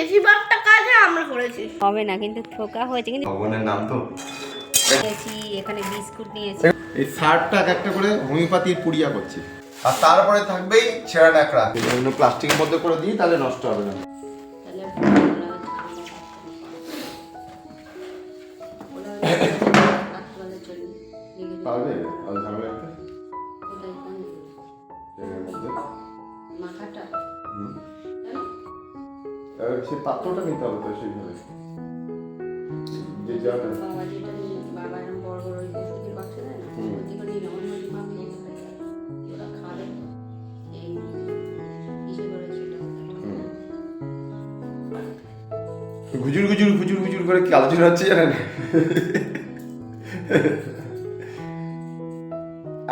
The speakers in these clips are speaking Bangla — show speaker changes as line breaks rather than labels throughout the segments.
বেশিরভাগটা কাজে আমরা করেছি।
হবে না কিন্তু থোকা হয়েছে কিন্তু
ভগবানের নাম তো?
নিয়েছি এখানে বিস্কুট নিয়েছি।
এই সারটা এক একটা করে হোমিওপ্যাথির পুড়িয়া করছে। আর তারপরে থাকবেই ছেঁড়া ন্যাকড়া। বিভিন্ন প্লাস্টিকের মধ্যে করে দিই তাহলে নষ্ট হবে না। পারবে? আর ঝামেলা।
মাথাটা?
সেই পাত্রটা নিতে হবে তো সেইভাবে। যে যাটা। গুজুর গুজুর গুজুর গুজুর করে কি আলোচনা হচ্ছে জানেন?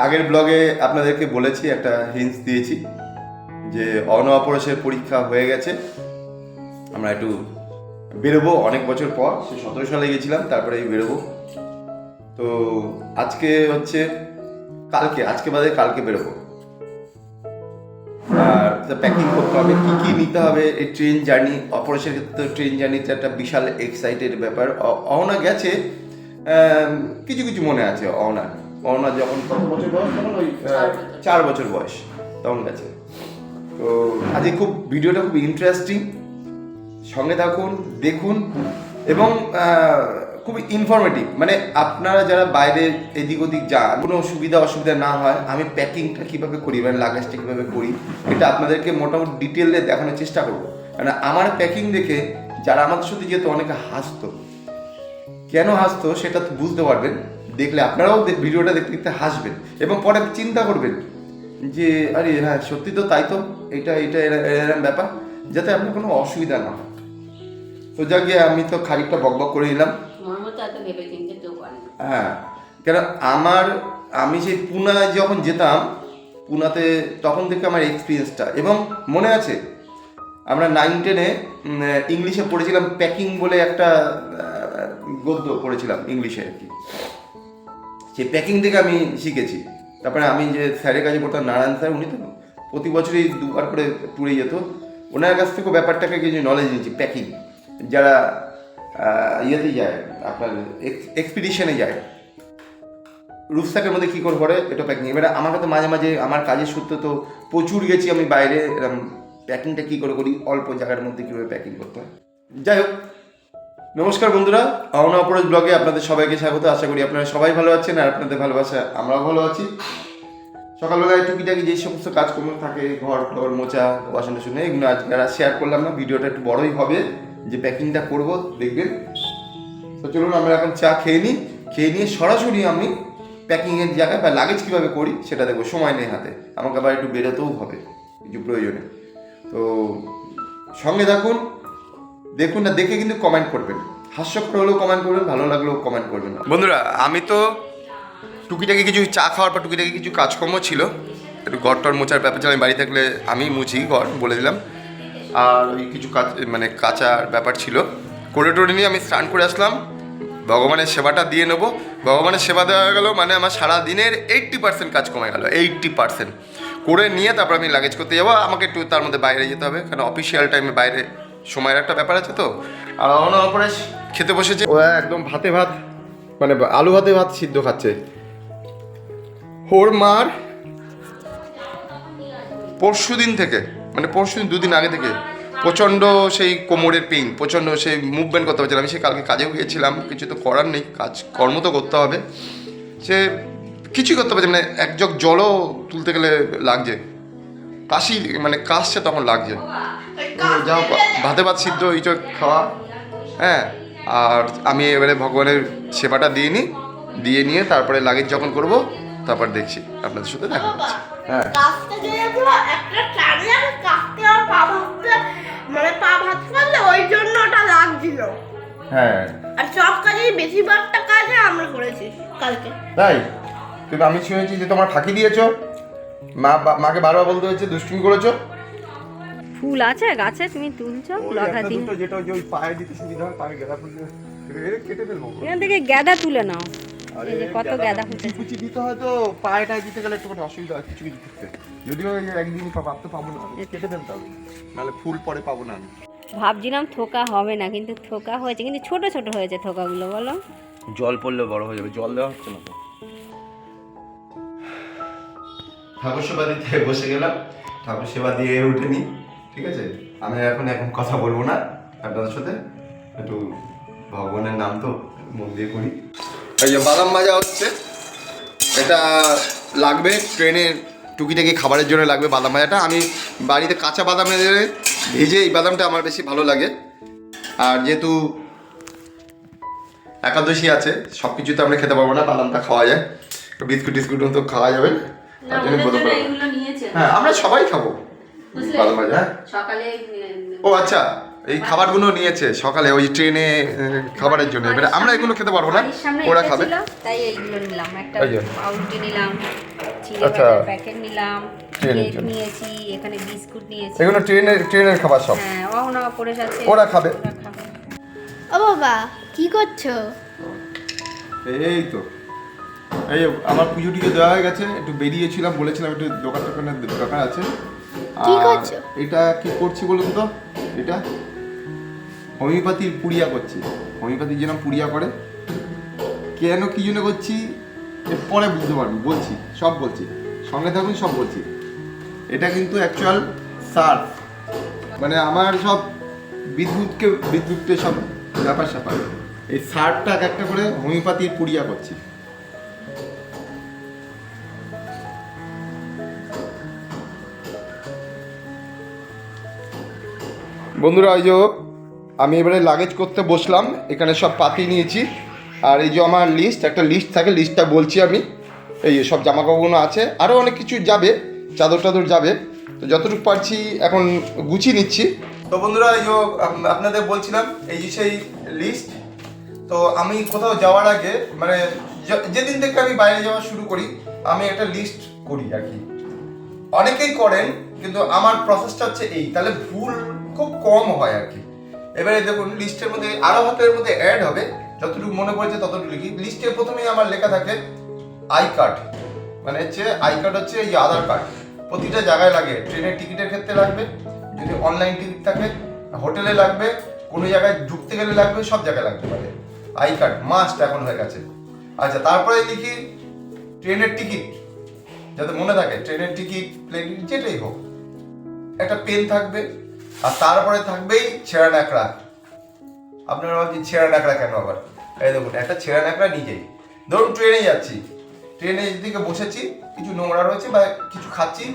আগের ব্লগে আপনাদেরকে বলেছি একটা হিন্স দিয়েছি যে অন অপরসের পরীক্ষা হয়ে গেছে। আমরা একটু বেরোবো অনেক বছর পর সে সতেরো সালে গেছিলাম তারপরে বেরোবো। তো আজকে হচ্ছে কালকে আজকে বাদে কালকে বেরোবো। আর প্যাকিং করতে হবে কী কী নিতে হবে এই ট্রেন জার্নি অপারেশনের ক্ষেত্রে ট্রেন জার্নিতে একটা বিশাল এক্সাইটেড ব্যাপার। অহনা গেছে কিছু কিছু মনে আছে অহনা। অহনা যখন কত বছর বয়স? তখন ওই।
চার বছর।
বয়স তখন গেছে। তো আজকে খুব ভিডিওটা খুব ইন্টারেস্টিং সঙ্গে থাকুন, দেখুন এবং খুব ইনফরমেটিভ মানে আপনারা যারা বাইরে এদিক ওদিক যান, কোনো সুবিধা অসুবিধা না হয়, আমি প্যাকিংটা কীভাবে করি মানে লাগেজটা কীভাবে করি, এটা আপনাদেরকে মোটামুটি ডিটেলে দেখানোর চেষ্টা করব। মানে আমার প্যাকিং দেখে যারা আমাদের সাথে যেত, অনেকে হাসতো। কেন হাসতো, সেটা তো বুঝতে পারবেন। দেখলে আপনারাও ভিডিওটা দেখতে দেখতে হাসবেন। এবং পরে চিন্তা করবেন যে, আরে হ্যাঁ সত্যি তো তাই তো, এটা এটা, এরা- এরম ব্যাপার, যাতে আপনার কোনো অসুবিধা না হয়। তো যাক গিয়ে আমি তো খানিকটা বকবক করে নিলাম। হ্যাঁ কেন আমার আমি সেই পুনায় যখন যেতাম পুনাতে তখন থেকে আমার এক্সপিরিয়েন্সটা এবং মনে আছে আমরা নাইন টেনে ইংলিশে পড়েছিলাম প্যাকিং বলে একটা গদ্য পড়েছিলাম ইংলিশে আর কি। সেই প্যাকিং থেকে আমি শিখেছি। তারপরে আমি যে স্যারের কাছে পড়তাম নারায়ণ স্যার উনি তো প্রতি বছরই দুবার করে ট্যুরে যেত। ওনার কাছ থেকেও ব্যাপারটাকে কিছু নলেজ নিয়েছি প্যাকিং যারা ইয়েতে যায়, আপনার এক্সপিডিশনে যায় রুফস্যাকের মধ্যে কী করে করে এটা প্যাকিং এবারে আমাকে তো মাঝে মাঝে, আমার কাজের সূত্রে তো প্রচুর গেছি আমি বাইরে এরকম প্যাকিংটা কী করে করি, অল্প জায়গার মধ্যে কীভাবে প্যাকিং করতে হয়। যাই হোক, নমস্কার বন্ধুরা, অহনা অপরাজ ব্লগে আপনাদের সবাইকে স্বাগত, আশা করি আপনারা সবাই ভালো আছেন আর আপনাদের ভালোবাসা, আমরাও ভালো আছি। সকালবেলায় টুকিটাকি যে সমস্ত কাজকর্ম থাকে, ঘর টর মোচা বাসন টাসন এগুলো আজকে আর শেয়ার করলাম না, ভিডিওটা একটু বড়ই হবে। যে প্যাকিংটা করব, দেখবেন। তো চলুন, আমরা এখন চা খেয়ে নিই। খেয়ে নিয়ে সরাসরি আমি প্যাকিংয়ের জায়গায় বা লাগেজ কীভাবে করি, সেটা দেখব। সময় নেই হাতে। আমাকে আবার একটু বেরোতেও হবে, কিছু প্রয়োজনে। তো সঙ্গে থাকুন, দেখুন না, দেখে কিন্তু কমেন্ট করবেন। হাস্যকর হলেও কমেন্ট করবেন, ভালো লাগলেও কমেন্ট করবেন বন্ধুরা, আমি তো টুকিটাকি কিছু চা খাওয়ার পর টুকিটাকি কিছু কাজকর্ম ছিল। একটু ঘর টর মোচার ব্যাপার ছিল, আমি বাড়ি থাকলে আমি মুছি, ঘর বলে দিলাম। আর ওই কিছু মানে কাঁচার ব্যাপার ছিল। করে টোরে নিয়ে আমি স্নান করে আসলাম। ভগবানের সেবাটা দিয়ে নেব। ভগবানের সেবা দেওয়া গেল মানে আমার সারা দিনের এইট্টি পার্সেন্ট কাজ কমে গেল এইট্টি পার্সেন্ট করে নিয়ে তারপর আমি লাগেজ করতে যাব। আমাকে একটু তার মধ্যে বাইরে যেতে হবে, কারণ অফিসিয়াল টাইমে বাইরে সময়ের একটা ব্যাপার আছে তো। আর অন্য অপরেশ খেতে বসেছে। ও একদম ভাতে ভাত মানে আলু ভাতে ভাত সিদ্ধ খাচ্ছে। ওর মার পরশু দিন থেকে মানে পরশু দিন, দুদিন আগে থেকে প্রচণ্ড সেই কোমরের পেইন প্রচণ্ড সেই মুভমেন্ট করতে পারছিলাম। আমি সে কালকে কাজেও গিয়েছিলাম, কিছু তো করার নেই, কাজ, কর্ম তো করতে হবে। সে কিছুই করতে পারছি মানে এক জগ জলও তুলতে গেলে লাগছে। কাশি মানে কাশছে তখন লাগছে। যাও ভাতে ভাত সিদ্ধ এইচো খাওয়া হ্যাঁ। আর আমি এবারে ভগবানের সেবাটা দিয়ে নিই দিয়ে নিয়ে তারপরে লাগেজ যখন করব, তারপর দেখছি, আপনাদের সাথে দেখা হচ্ছে। হ্যাঁ।
কাস্তে গিয়েছিল একটা টানে আমি পা মানে পা ওই জন্য ওটা লাগছিল।
হ্যাঁ।
আর সব কাজেই বেশিরভাগটা কাজে আমরা করেছি কালকে।
তাই? কিন্তু আমি শুনেছি যে তোমার ফাঁকি দিয়েছ। মা মাকে বারবার বলতে হয়েছে দুষ্টুমি করেছ।
ফুল আছে গাছে তুমি তুলছো লতা দিন।
যেটা ওই পায়ে দিতে সুবিধা হয় গেঁদা ফুল কেটে ফেলব।
এখান থেকে গ্যাদা তুলে নাও। কত গ্যাদা ফুটেছে
কুচি দিতে হয় তো পায়েটায় দিতে গেলে একটু অসুবিধা হয় কিছু কিছু ক্ষেত্রে যদিও একদিন পা- ভাবতে পাবো না কেটে ফেলতে হবে। নাহলে ফুল পরে পাবো না আমি।
ভাবছিলাম থোকা হবে না কিন্তু থোকা হয়েছে কিন্তু ছোট ছোট হয়েছে থোকাগুলো বলো।
জল পড়লে বড় হয়ে যাবে জল দেওয়া হচ্ছে না তো। ঠাকুর সেবা দিতে বসে গেলাম। ঠাকুর সেবা দিয়ে উঠেনি ঠিক আছে? আমি এখন এখন কথা বলব না আপনাদের সাথে। একটু ভগবানের নাম তো মন দিয়ে করি এই যে বাদাম ভাজা হচ্ছে এটা লাগবে ট্রেনের টুকিটাকি খাবারের জন্য লাগবে বাদাম ভাজাটা। আমি বাড়িতে কাঁচা বাদাম এনে ভেজে এই বাদামটা আমার বেশি ভালো লাগে। আর যেহেতু একাদশী আছে সব কিছুতে আমরা খেতে পারব না বাদামটা খাওয়া যায়। বিস্কুট টিস্কুট তো খাওয়া যাবে। তার জন্য বোধ হ্যাঁ আমরা সবাই খাব বাদাম ভাজা হ্যাঁ। ও আচ্ছা। এই খাবারগুলো নিয়েছে সকালে ওই ট্রেনে খাবারের জন্য। এবারে আমরা এগুলো খেতে পারব না ওরা খাবে।
তাই এইগুলো নিলাম। একটা
এই
পাউরুটি নিলাম
আচ্ছা।
প্যাকেট নিলাম
ট্রেনের জন্য।
নিয়েছি এখানে বিস্কুট নিয়েছি।
এগুলো ট্রেনের ট্রেনের খাবার সব।
হ্যাঁ অহনা পড়ে যাচ্ছে।
ওরা খাবে।
ও বাবা কি করছ?
এই তো। এই আমার পুজো টুজো দেওয়া হয়ে গেছে একটু বেরিয়েছিলাম বলেছিলাম একটু দোকান টোকানের দোকান আছে।
কি করছ?
এটা কি করছি বলুন তো? এটা? হোমিওপ্যাথির পুড়িয়া করছি। হোমিওপ্যাথির যেরকম পুড়িয়া করে, কেন কি জন্য করছি পরে বুঝতে পারবি, বলছি, সব বলছি। সঙ্গে থাকুন, সব বলছি। এটা কিন্তু অ্যাকচুয়াল সার মানে আমার সব বিদ্যুৎকে বিদ্যুৎকে সব ব্যাপার স্যাপার। এই সারটা এক একটা করে হোমিওপ্যাথির পুড়িয়া করছি। বন্ধুরা, এই যে আমি এবারে লাগেজ করতে বসলাম, এখানে সব পাতি নিয়েছি। আর এই যে আমার লিস্ট একটা লিস্ট থাকে লিস্টটা বলছি আমি। এই সব জামা কাপড়গুলো আছে আরও অনেক কিছু যাবে, চাদর টাদর যাবে। তো যতটুকু পারছি এখন গুছিয়ে নিচ্ছি। তো বন্ধুরা, এই আপনাদের বলছিলাম, এই যে সেই লিস্ট তো আমি কোথাও যাওয়ার আগে মানে যেদিন থেকে আমি বাইরে যাওয়া শুরু করি, আমি একটা লিস্ট করি আর কি। অনেকেই করেন, কিন্তু আমার প্রসেসটা হচ্ছে এই। তাহলে ভুল খুব কম হয় আর কি। এবারে দেখুন, লিস্টের মধ্যে, আরও হাতের মধ্যে অ্যাড হবে। যতটুকু মনে পড়েছে ততটুকু লিখি। লিস্টে প্রথমেই আমার লেখা থাকে আই কার্ড মানে হচ্ছে আই কার্ড হচ্ছে এই আধার কার্ড প্রতিটা জায়গায় লাগে। ট্রেনের টিকিটের ক্ষেত্রে লাগবে, যদি অনলাইন টিকিট থাকে, হোটেলে লাগবে, কোনো জায়গায় ঢুকতে গেলে লাগবে, সব জায়গায় লাগতে পারে। আই কার্ড মাস্ট এখন হয়ে গেছে। আচ্ছা তারপরে লিখি ট্রেনের টিকিট। যাতে মনে থাকে, ট্রেনের টিকিট প্লেন যেটাই হোক। একটা পেন থাকবে। আর তারপরে থাকবেই ছেঁড়া ন্যাকড়া। আপনারা ভাবছেন ছেঁড়া ন্যাকড়া কেন আবার? এই দেখুন, একটা ছেঁড়া ন্যাকড়া নিজেই। ধরুন ট্রেনে যাচ্ছি। ট্রেনে দিকে বসেছি, কিছু নোংরা রয়েছে বা কিছু খাচ্ছি,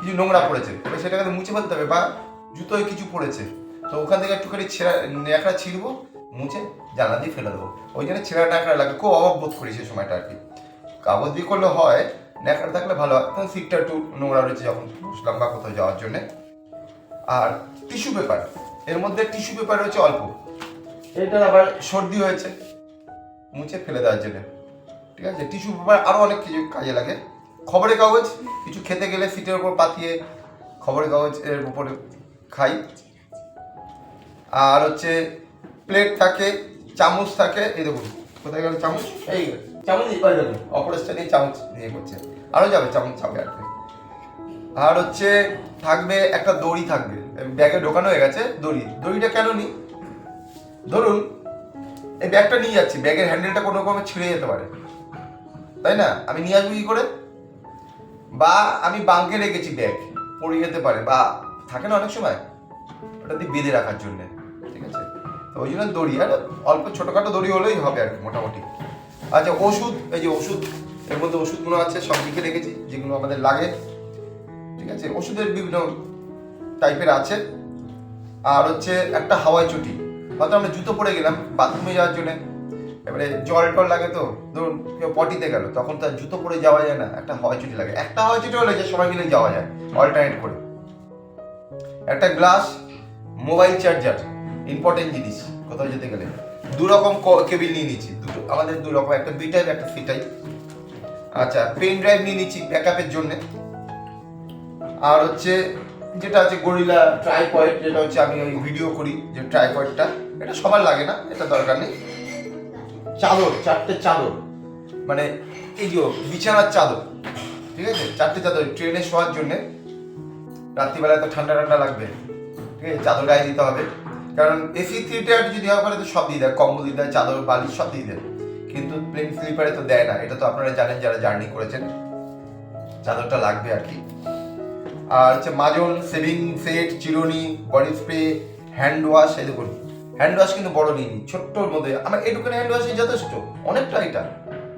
কিছু নোংরা পড়েছে। এবার সেটাকে মুছে ফেলতে হবে বা জুতোয় কিছু পড়েছে। তো ওখান থেকে একটুখানি ছেঁড়া ন্যাকড়া ছিঁড়বো, মুছে জানা দিয়ে ফেলে দেবো। ওই জন্য ছেঁড়া ন্যাকড়া লাগে। খুব অভাব বোধ করি সেই সময়টা আর কি। কাগজ দিয়ে করলে হয়, ন্যাকড়া থাকলে ভালো হয়। তখন সিটটা একটু নোংরা রয়েছে যখন বসলাম বা কোথাও যাওয়ার জন্যে। আর টিস্যু পেপার। এর মধ্যে টিস্যু পেপার রয়েছে অল্প। এটার আবার সর্দি হয়েছে। মুছে ফেলে দেওয়ার জন্য। ঠিক আছে? টিস্যু পেপার আরও অনেক কিছু কাজে লাগে। খবরের কাগজ কিছু খেতে গেলে সিটের উপর পাতিয়ে খবরের কাগজ এর উপরে খাই। আর হচ্ছে প্লেট থাকে চামচ থাকে এই দেখুন কোথায় গেল চামচ? এই চামচ অপরেশটা নিয়ে চামচ নিয়ে করছে। আরও যাবে চামচ আর কি। আর হচ্ছে থাকবে, একটা দড়ি থাকবে। ব্যাগে ঢোকানো হয়ে গেছে দড়ি। দড়িটা কেন নিই ধরুন, এই ব্যাগটা নিয়ে যাচ্ছি। ব্যাগের হ্যান্ডেলটা কোনো রকমে ছিঁড়ে যেতে পারে। তাই না? আমি নিয়ে আসব কি করে? বা আমি বাঙ্কে রেখেছি ব্যাগ। পড়ে যেতে পারে। বা থাকে না অনেক সময়? ওটা দিয়ে বেঁধে রাখার জন্যে। ঠিক আছে? তো ওই জন্য দড়ি। আর অল্প ছোটোখাটো দড়ি হলেই হবে আর কি, মোটামুটি। আচ্ছা ওষুধ, এই যে ওষুধ, এর মধ্যে ওষুধগুলো আছে, সব লিখে রেখেছি, যেগুলো আমাদের লাগে। ঠিক আছে? ওষুধের বিভিন্ন টাইপের আছে। আর হচ্ছে একটা হাওয়াই চটি। হয়তো আমরা জুতো পরে গেলাম, বাথরুমে যাওয়ার জন্য। এবারে জল টল লাগে তো, ধরুন কেউ পটিতে গেল, তখন তার জুতো পরে যাওয়া যায় না, একটা হাওয়াই চটি লাগে। একটা হাওয়াই চটি হলে যে সবাই মিলে যাওয়া যায় অল্টারনেট করে। একটা গ্লাস, মোবাইল চার্জার ইম্পর্টেন্ট জিনিস, কোথাও যেতে গেলে। দু রকম কেবিল নিয়ে নিচ্ছি। দুটো, আমাদের দু রকম, একটা বি টাইপ একটা সি টাইপ আচ্ছা পেন ড্রাইভ নিয়ে নিচ্ছি ব্যাকআপের জন্য। আর হচ্ছে যেটা আছে গরিলা ট্রাই ট্রাইপয়েড যেটা হচ্ছে আমি ওই ভিডিও করি, যে ট্রাই ট্রাইপয়েডটা এটা সবার লাগে না, এটা দরকার নেই। চাদর, চারটে চাদর। মানে এই যে বিছানার চাদর, ঠিক আছে? চারটে চাদর ট্রেনে শোয়ার জন্য রাত্রিবেলায় তো ঠান্ডা ঠান্ডা লাগবে, ঠিক আছে? চাদর গায়ে দিতে হবে। কারণ এসি থ্রি টায়ার যদি হয় ওখানে তো সব দিয়ে দেয়, কম্বল দিয়ে দেয়, চাদর, বালিশ সব দিয়ে দেয়। কিন্তু প্লেন স্লিপারে তো দেয় না, এটা তো আপনারা জানেন যারা জার্নি করেছেন। চাদরটা লাগবে আর কি। আর হচ্ছে মাজন, সেভিং সেট, চিরুনি, বডি স্প্রে হ্যান্ড ওয়াশ এই দেখুন। হ্যান্ড ওয়াশ কিন্তু বড় নিইনি ছোট্টর মধ্যে। আমার এটুকুনি হ্যান্ড ওয়াশই যথেষ্ট, অনেকটা এটা,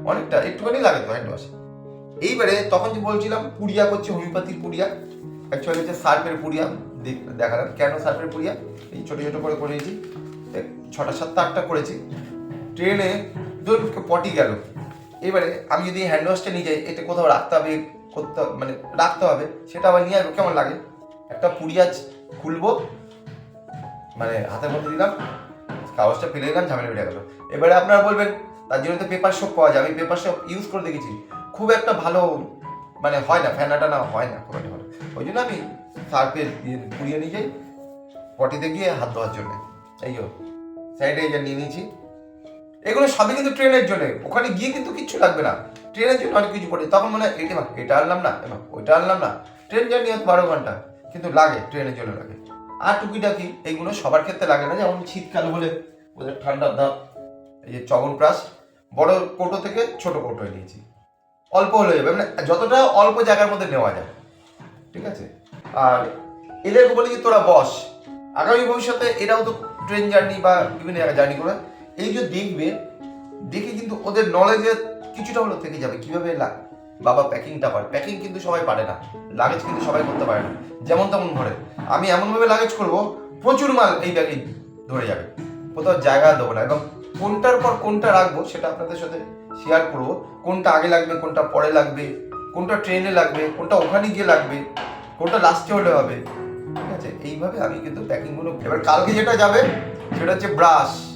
অনেকটা, একটুখানি লাগে তো হ্যান্ড ওয়াশ এইবারে তখন যে বলছিলাম, পুড়িয়া করছে হোমিওপ্যাথির পুড়িয়া অ্যাকচুয়ালি হচ্ছে সার্ফের পুড়িয়া, দেখ- দেখালাম কেন সার্ফের পুড়িয়া? এই ছোটো ছোটো করে করেছি ছটা সাতটা আটটা করেছি। ট্রেনে ধরুন, পটি গেল। এবারে আমি যদি হ্যান্ড ওয়াশটা নিয়ে যাই, এটা কোথাও রাখতে হবে করতে মানে রাখতে হবে, সেটা আবার নিয়ে আসব, কেমন লাগে? একটা পুড়িয়া খুলবো মানে হাতের মধ্যে দিলাম, কাগজটা ফেলে দিলাম, ঝামেলা বেড়ে গেল। এবারে আপনারা বলবেন, তার জন্য তো পেপার শপ পাওয়া যায়, আমি পেপার শপ ইউজ করে দেখেছি। খুব একটা ভালো মানে হয় না ফ্যানাটা না হয় না, খুব একটা ভালো। ওই জন্য আমি সার্ফে পুড়িয়ে নিয়ে যাই, পটিতে গিয়ে হাত ধোয়ার জন্য। এই যো স্যানিটাইজার নিয়ে নিয়েছি। এগুলো সবই কিন্তু ট্রেনের জন্য, ওখানে গিয়ে কিন্তু কিচ্ছু লাগবে না। ট্রেনের জন্য অনেক কিছু পড়ে। তখন মনে হয় এটা এটা আনলাম না এমা, ওইটা আনলাম না। ট্রেন জার্নি হয়তো বারো ঘণ্টা কিন্তু লাগে ট্রেনের জন্য লাগে। আর টুকিটাকি এইগুলো সবার ক্ষেত্রে লাগে না যেমন শীতকাল বলে ওদের ঠান্ডার ধাপ এই যে চবনপ্রাশ বড় কোটো থেকে ছোট কোটোয় নিয়েছি অল্প হলে যাবে মানে যতটা অল্প জায়গার মধ্যে নেওয়া যায় ঠিক আছে? আর এদেরকে বলি যে তোরা বস আগামী ভবিষ্যতে এরাও তো ট্রেন জার্নি বা বিভিন্ন জায়গায় জার্নি করে এই যে দেখবে দেখে কিন্তু ওদের নলেজে কিছুটা হলো থেকে যাবে। কীভাবে লাগ বাবা প্যাকিংটা করে? প্যাকিং কিন্তু সবাই পারে না। লাগেজ কিন্তু সবাই করতে পারে না। যেমন তেমন ধরে আমি এমনভাবে লাগেজ করব, প্রচুর মাল এই ব্যাগে ধরে যাবে। কোথাও জায়গা দেবো না। এবং কোনটার পর কোনটা রাখব সেটা আপনাদের সাথে শেয়ার করব। কোনটা আগে লাগবে, কোনটা পরে লাগবে, কোনটা ট্রেনে লাগবে, কোনটা ওখানে গিয়ে লাগবে, কোনটা লাস্টে হলে হবে। ঠিক আছে? এইভাবে আমি কিন্তু প্যাকিংগুলো এবার কালকে যেটা যাবে, সেটা হচ্ছে ব্রাশ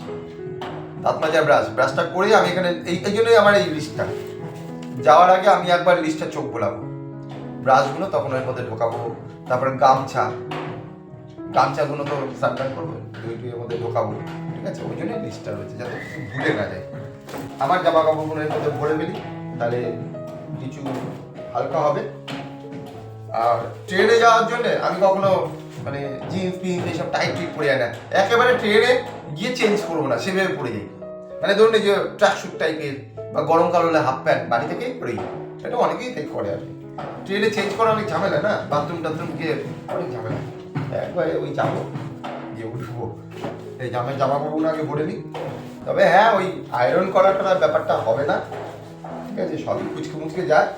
দাঁত মাজার ব্রাশ, ব্রাশটা করে আমি এখানে এই জন্যই আমার এই লিস্টটা যাওয়ার আগে আমি একবার লিস্টটা চোখ বোলাবো। ব্রাশগুলো তখন ওর মধ্যে ঢোকাবো। তারপরে গামছা। গামছাগুলো তো সাবধান করব দুই দুইয়ের মধ্যে ঢোকাবো। ঠিক আছে? ওই জন্যই লিস্টটা রয়েছে, যাতে ভুলে না যায়। আমার জামা কাপড়গুলো এর মধ্যে ভরে ফেলি, তাহলে কিছু হালকা হবে। আর ট্রেনে যাওয়ার জন্য আমি কখনো মানে জিন্স ফিন্স এইসব টাইট টিট পরে যায় না। একেবারে ট্রেনে গিয়ে চেঞ্জ করব না, সেভাবে পরে যাই। মানে ধরুন এই যে ট্র্যাক স্যুট টাইপের বা গরমকাল হলে হাফ প্যান্ট বাড়ি থেকেই পরে যাই এটা অনেকেই তাই করে আর ট্রেনে চেঞ্জ করা অনেক ঝামেলা না? বাথরুম টাথরুম গিয়ে অনেক ঝামেলা। একবার ওই যাব, গিয়ে উঠবো। এই জামা জামা কাপড়গুলো আগে ভরে নিই। তবে হ্যাঁ ওই আয়রন করাটা ব্যাপারটা হবে না। ঠিক আছে, সবই কুচকে মুচকে যায়।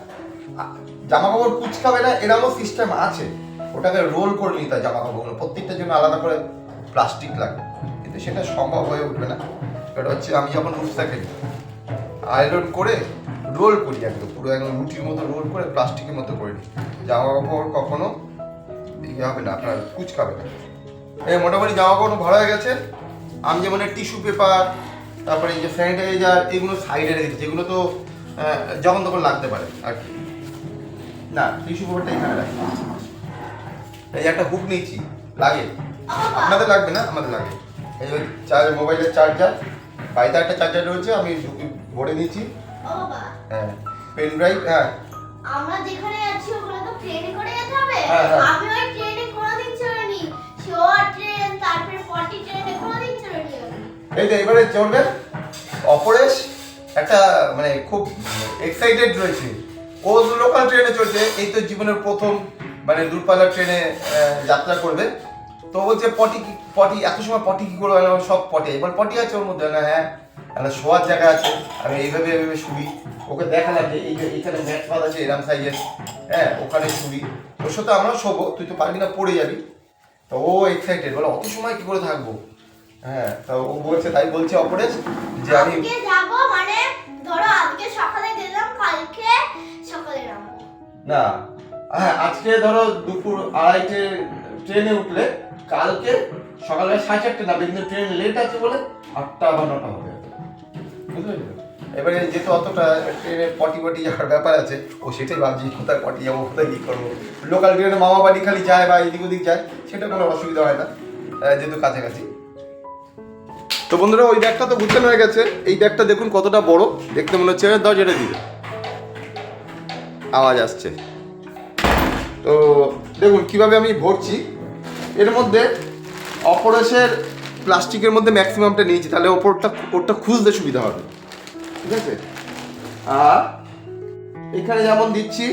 জামা কাপড় কুচকাবে না এরকমও সিস্টেম আছে। ওটাকে রোল করে নিতে হয় জামা কাপড়গুলো প্রত্যেকটার জন্য আলাদা করে প্লাস্টিক লাগে। কিন্তু সেটা সম্ভব হয়ে উঠবে না। এটা হচ্ছে আমি যখন রুফসাকে আয়রন করে রোল করি একদম, পুরো একদম রুটির মতো রোল করে প্লাস্টিকের মতো করে নিই, জামা কাপড় কখনো ইয়ে হবে না, আপনার কুচকাবে না। এই মোটামুটি জামা কাপড় ভালো হয়ে গেছে। আমি যেমন টিস্যু পেপার, তারপরে এই যে স্যানিটাইজার, এগুলো সাইডে রেখেছি যেগুলো তো যখন তখন লাগতে পারে আর কি। না, টিস্যু পেপারটা এখানে রাখি। এই যে একটা হুক নিয়েছি, লাগে। আপনাদের লাগবে না? আমাদের লাগে। এই যে চার্জ মোবাইলের চার্জার বাড়িতে একটা চার্জার রয়েছে আমি ভরে নিয়েছি হ্যাঁ পেন ড্রাইভ হ্যাঁ।
আমরা যেখানে আছি ওখানে তো ট্রেনে করে যেতে হবে?
হ্যাঁ, হ্যাঁ।
আমি ওই ট্রেনে চড়িনি শোয়ার ট্রেন তারপরে পটি ট্রেনে চড়িনি।
এই তো এবারে চলবে। অপরেশ একটা মানে খুব এক্সাইটেড রয়েছে। ও লোকাল ট্রেনে চলছে এই তো জীবনের প্রথম মানে দূরপাল্লার ট্রেনে যাত্রা করবে। তো বলছে পটি কি পটি এত সময় পটি কি করবে আমি সব পটি। এবার পটি আছে ওর মধ্যে। না হ্যাঁ একটা শোয়ার জায়গা আছে। আমি এইভাবে এইভাবে শুবি ওকে দেখালাম যে এই যে এখানে ম্যাট পাত আছে এরম সাইজের হ্যাঁ ওখানে শুবি ওর সাথে আমরা শোবো তুই তো পারবি না পড়ে যাবি। তো ও এক্সাইটেড বলে অত সময় কি করে থাকব? হ্যাঁ তো ও বলছে তাই বলছে অপরেশ যে আমি
আজকে যাব মানে ধরো আজকে সকালে গেলাম কালকে সকালে
না হ্যাঁ আজকে ধরো দুপুর আড়াইটে ট্রেনে উঠলে কালকে সকালে সাড়ে চারটে নামবে কিন্তু ট্রেন লেট আছে বলে আটটা বা নটা হবে। এবারে যেহেতু অতটা ট্রেনে পটি পটি যাওয়ার ব্যাপার আছে, ও সেটাই ভাবছি, কোথায় পটি যাব, কোথায় কী করব? লোকাল ট্রেনে মামা বাড়ি খালি যায় বা এদিক ওদিক যায়, সেটা কোনো অসুবিধা হয় না যেহেতু কাছাকাছি। তো বন্ধুরা, ওই ব্যাগটা তো গুছানো হয়ে গেছে। এই ব্যাগটা দেখুন কতটা বড়, দেখতে মনে হচ্ছে দাও, যেটা দিবে। আওয়াজ আসছে। তো দেখুন, কীভাবে আমি ভরছি এর মধ্যে অপরেশের প্লাস্টিকের মধ্যে ম্যাক্সিমামটা নিয়েছি, তাহলে ওপরটা, ওরটা খুঁজতে সুবিধা হবে। ঠিক আছে? আর এখানে যেমন দিচ্ছি,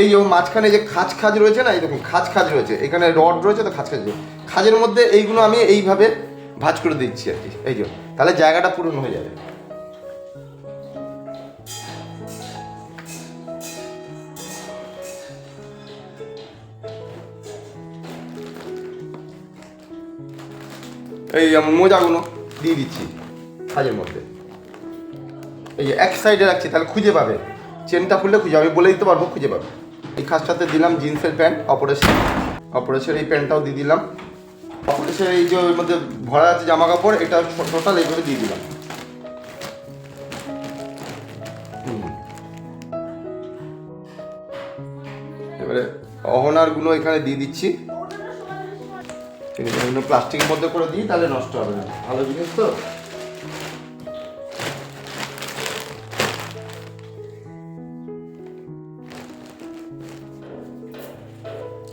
এই মাঝখানে যে খাঁজ খাঁজ রয়েছে না, এই দেখুন, খাঁজ খাঁজ রয়েছে। এখানে রড রয়েছে, তো খাঁজ খাঁজ। খাঁজের মধ্যে এইগুলো আমি এইভাবে ভাঁজ করে দিচ্ছি আর কি, এই যে। তাহলে জায়গাটা পূরণ হয়ে যাবে। এই মোজাগুলো দিয়ে দিচ্ছি খাঁজের মধ্যে। এই যে এক সাইডে রাখছি, তাহলে খুঁজে পাবে। চেনটা খুললে খুঁজে আমি বলে দিতে পারব খুঁজে পাবে। এই খাসটাতে দিলাম জিন্সের প্যান্ট অপারেশন অপারেশন এই প্যান্টটাও দিয়ে দিলাম। অপারেশন এই যে ওর মধ্যে ভরা আছে জামা কাপড়, এটা টোটাল এইভাবে দিয়ে দিলাম। এবারে অহনারগুলো এখানে দিয়ে দিচ্ছি। ঠিক আছে, এগুলো প্লাস্টিকের মধ্যে করে দিই, তাহলে নষ্ট হবে না। ভালো জিনিস তো?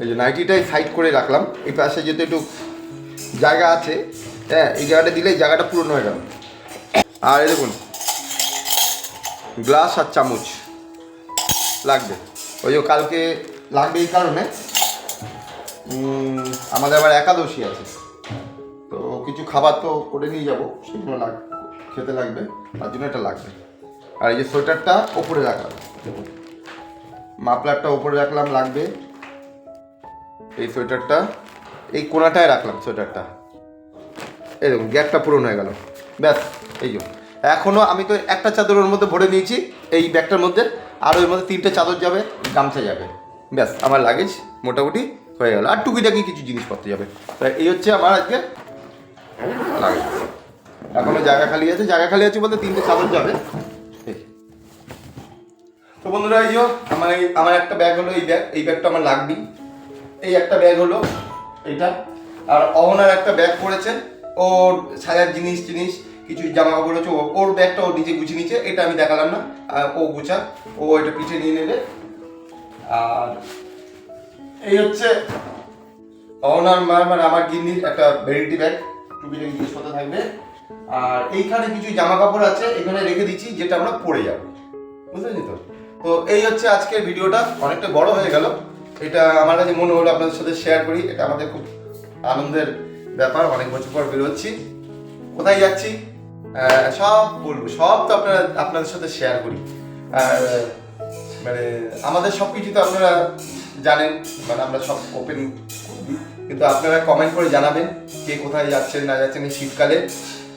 এই যে নাইটিটাই সাইড করে রাখলাম। এই পাশে যেহেতু একটু জায়গা আছে হ্যাঁ এই জায়গাটা দিলে জায়গাটা পূরণ হয়ে গেল। আর এই দেখুন গ্লাস আর চামচ লাগবে। ওই যে কালকে লাগবে এই কারণে। আমাদের আবার একাদশী আছে। তো কিছু খাবার তো করে নিয়ে যাব, সেগুলো লাগ, খেতে লাগবে, তার জন্য এটা লাগবে। আর এই যে সোয়েটারটা ওপরে রাখলাম মাফলারটা ওপরে রাখলাম, লাগবে। এই সোয়েটারটা, এই কোনাটায় রাখলাম সোয়েটারটা। এই দেখুন, গ্যাপটা পূরণ হয়ে গেল। ব্যাস, এই যে। এখনও আমি তো একটা চাদরের মধ্যে ভরে নিয়েছি, এই ব্যাগটার মধ্যে। আর ওর মধ্যে তিনটে চাদর যাবে, গামছা যাবে। ব্যাস, আমার লাগেজ, মোটামুটি। হয়ে গেল। আর টুকিটাকি কিছু জিনিসপত্র যাবে। তাই এই হচ্ছে আমার আজকে লাগেজ এখনও জায়গা খালি আছে। জায়গা খালি আছে বলতে তিনটে চাদর যাবে। তো বন্ধুরা, এই আমার এই আমার একটা ব্যাগ হলো, এই ব্যাগ এই ব্যাগটা আমার লাগবেই। এই একটা ব্যাগ হলো এটা। আর অহনার একটা ব্যাগ পড়েছে। ওর সাজার জিনিস জিনিস কিছু জামা কাপড় হচ্ছে ওর ব্যাগটা ও নিজে গুছিয়ে নিচ্ছে এটা আমি দেখালাম না। ও গুছা। ও এটা পিঠে নিয়ে নেবে। আর এই হচ্ছে অহনার মার মানে আমার গিন্নির একটা ভেরিটি ব্যাগ, টুপিটা জিনিসপত্র থাকবে। আর এইখানে কিছু জামা কাপড় আছে, এখানে রেখে দিচ্ছি, যেটা আমরা পরে যাব। বুঝতে পেরেছি তো? তো এই হচ্ছে আজকের ভিডিওটা, অনেকটা বড় হয়ে গেল। এটা আমার কাছে মনে হলো আপনাদের সাথে শেয়ার করি, এটা আমাদের খুব আনন্দের ব্যাপার, অনেক বছর পর বেরোচ্ছি। কোথায় যাচ্ছি? সব বলব, সব তো আপনারা, আপনাদের সাথে শেয়ার করি। আর মানে আমাদের সব কিছু তো আপনারা জানেন মানে আমরা সব ওপেন কিন্তু আপনারা কমেন্ট করে জানাবেন কে কোথায় যাচ্ছেন, না যাচ্ছেন এই শীতকালে।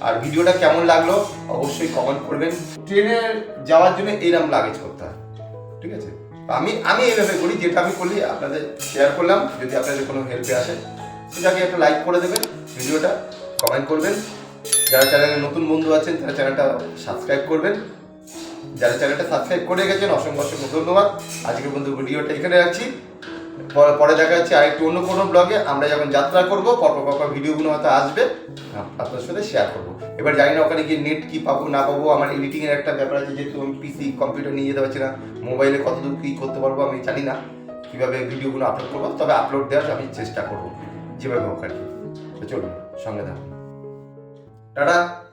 আর ভিডিওটা কেমন লাগল, অবশ্যই কমেন্ট করবেন। ট্রেনে যাওয়ার জন্য এইরকম লাগেজ করতে হয়, ঠিক আছে? আমি আমি এইভাবে করি, যেটা আমি করলি আপনাদের শেয়ার করলাম, যদি আপনাদের কোনো হেল্পে আসে সেটাকে একটা লাইক করে দেবেন ভিডিওটা কমেন্ট করবেন। যারা চ্যানেলে নতুন বন্ধু আছেন, তারা চ্যানেলটা সাবস্ক্রাইব করবেন। যারা চ্যানেলটা সাবস্ক্রাইব করে গেছেন অসংখ্য অসংখ্য ধন্যবাদ। আজকের বন্ধু ভিডিওটা এখানে রাখছি। পরে দেখা যাচ্ছে আরেকটু অন্য কোনো ব্লগে আমরা যখন যাত্রা করব, পরপর পরপর ভিডিওগুলো হয়তো আসবে। আপনার সাথে শেয়ার করব। এবার জানি না ওখানে গিয়ে নেট কি পাবো, না পাবো। আমার এডিটিং এর একটা ব্যাপার আছে, যেহেতু আমি পিসি কম্পিউটার নিয়ে যেতে পারছি না। মোবাইলে কতদূর কী করতে পারব আমি জানি না। কীভাবে ভিডিওগুলো আপলোড করব, তবে আপলোড দেওয়ার আমি চেষ্টা করব। যেভাবে কি। চলুন, সঙ্গে থাকুন। টাটা!